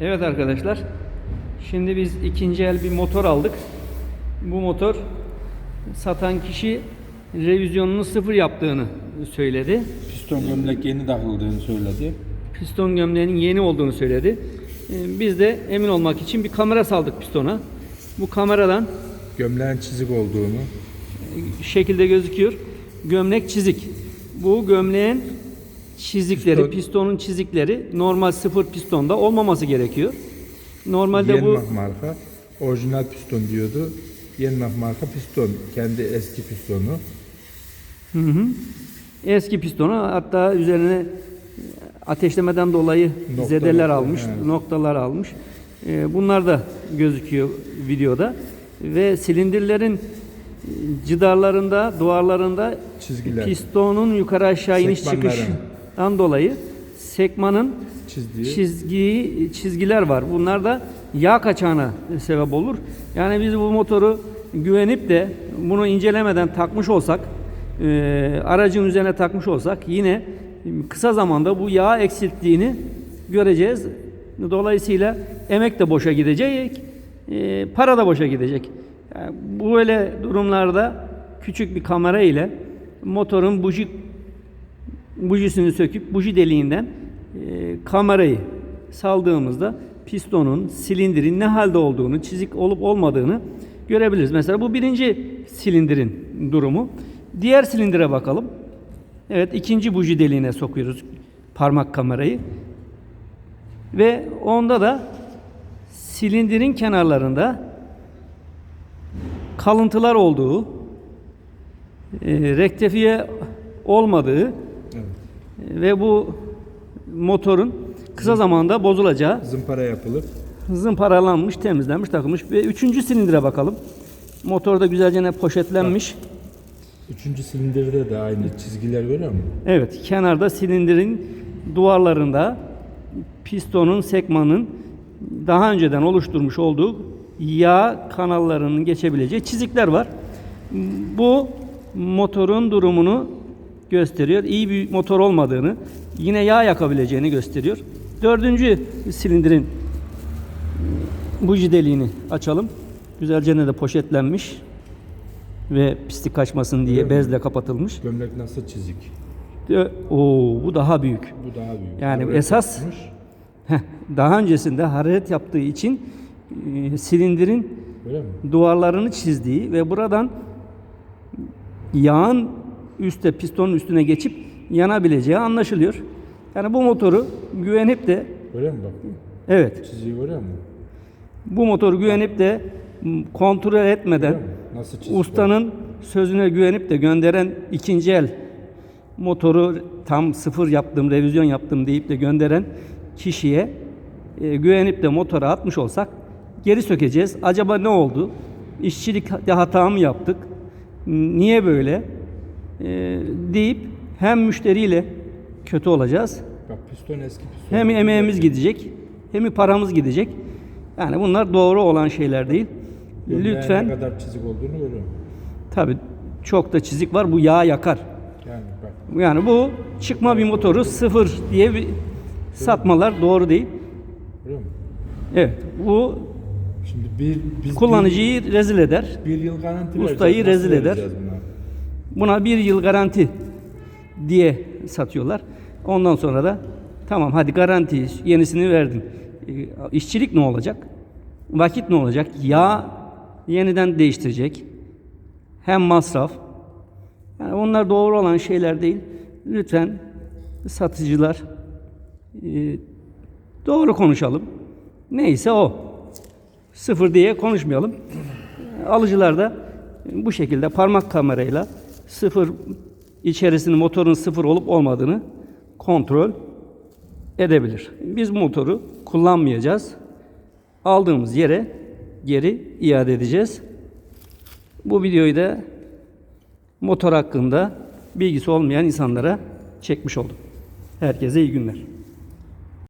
Evet arkadaşlar. Şimdi biz ikinci el bir motor aldık. Bu motor satan kişi revizyonunu sıfır yaptığını söyledi. Piston gömlek yeni takıldığını söyledi. Piston gömleğinin yeni olduğunu söyledi. Ee, Biz de emin olmak için bir kamera saldık pistona. Bu kameradan Gömleğin çizik olduğunu. şekilde gözüküyor. Gömlek çizik. Bu gömleğin çizikleri, Piston- pistonun çizikleri normal sıfır pistonda olmaması gerekiyor. Normalde bu Yenmah marka. Orijinal piston diyordu. Yenmah marka piston. Kendi eski pistonu. eski pistonu hatta üzerine ateşlemeden dolayı Nokta zedeler almış, evet. noktalar almış. Ee, Bunlar da gözüküyor videoda ve silindirlerin cidarlarında, duvarlarında Çizgiler. pistonun yukarı aşağı iniş Sekmanların. Çıkıştan dolayı sekmanın Çizdiği. çizgi çizgiler var. Bunlar da yağ kaçağına sebep olur. Yani biz bu motoru güvenip de bunu incelemeden takmış olsak, e, aracın üzerine takmış olsak yine kısa zamanda bu yağ eksilttiğini göreceğiz. Dolayısıyla emek de boşa gidecek, e, para da boşa gidecek. Yani böyle durumlarda küçük bir kamera ile motorun buji bujisini söküp buji deliğinden e, kamerayı saldığımızda pistonun, silindirin ne halde olduğunu, çizik olup olmadığını görebiliriz. Mesela bu birinci silindirin durumu. Diğer silindire bakalım. Evet ikinci buji deliğine sokuyoruz parmak kamerayı. Ve onda da silindirin kenarlarında kalıntılar olduğu, e, rektifiye olmadığı. Ve bu motorun kısa zamanda bozulacağı Zımpara yapılıp zımparalanmış, temizlenmiş, takılmış ve üçüncü silindire bakalım. Motor da güzelce ne poşetlenmiş. Üçüncü silindirde de aynı çizgiler görüyor musun? Evet, kenarda silindirin duvarlarında pistonun, sekmanın daha önceden oluşturmuş olduğu yağ kanallarının geçebileceği çizikler var. Bu motorun durumunu gösteriyor. İyi bir motor olmadığını, yine yağ yakabileceğini gösteriyor. Dördüncü silindirin buji deliğini açalım. Güzelce de poşetlenmiş ve pislik kaçmasın diye Öyle mi? bezle kapatılmış. Gömlek nasıl çizik? Oo, bu daha büyük. Bu daha büyük. Yani Hararet esas- yapmış. Heh, daha öncesinde hararet yaptığı için e, silindirin mi? duvarlarını çizdiği ve buradan yağın üstte pistonun üstüne geçip yanabileceği anlaşılıyor. Yani bu motoru güvenip de Öyle mi bak? evet Çiziyi görüyor musun? bu motoru güvenip de kontrol etmeden Görüyor musun? Nasıl var? ustanın sözüne güvenip de gönderen ikinci el motoru tam sıfır yaptım, revizyon yaptım deyip de gönderen kişiye e, güvenip de motora atmış olsak geri sökeceğiz. Acaba ne oldu? İşçilikte hata mı yaptık? Niye böyle? E, deyip hem müşteriyle kötü olacağız. Bak piston eski piston. Hem emeğimiz gidecek, hem paramız gidecek. Yani bunlar doğru olan şeyler değil. Gömleğe Lütfen Ne kadar çizik olduğunu görüyorum. Tabii çok da çizik var. Bu yağ yakar. Yani bak. Yani bu çıkma bir motoru sıfır diye bir satmalar doğru değil. Görüyor musun? Evet. Bu Şimdi bir, biz kullanıcıyı rezil eder. bir, bir yıl garanti Ustayı rezil eder. vereceğiz buna? Bir yıl garanti diye satıyorlar. Ondan sonra da tamam hadi garanti yenisini verdim. E, işçilik ne olacak? Vakit ne olacak? Yağ yeniden değiştirecek. Hem masraf. Yani onlar doğru olan şeyler değil. Lütfen satıcılar e, doğru konuşalım. Neyse o. Sıfır diye konuşmayalım. Alıcılar da bu şekilde parmak kamerayla sıfır içerisinde motorun sıfır olup olmadığını kontrol edebilir. Biz motoru kullanmayacağız. Aldığımız yere geri iade edeceğiz. Bu videoyu da motor hakkında bilgisi olmayan insanlara çekmiş oldum. Herkese iyi günler.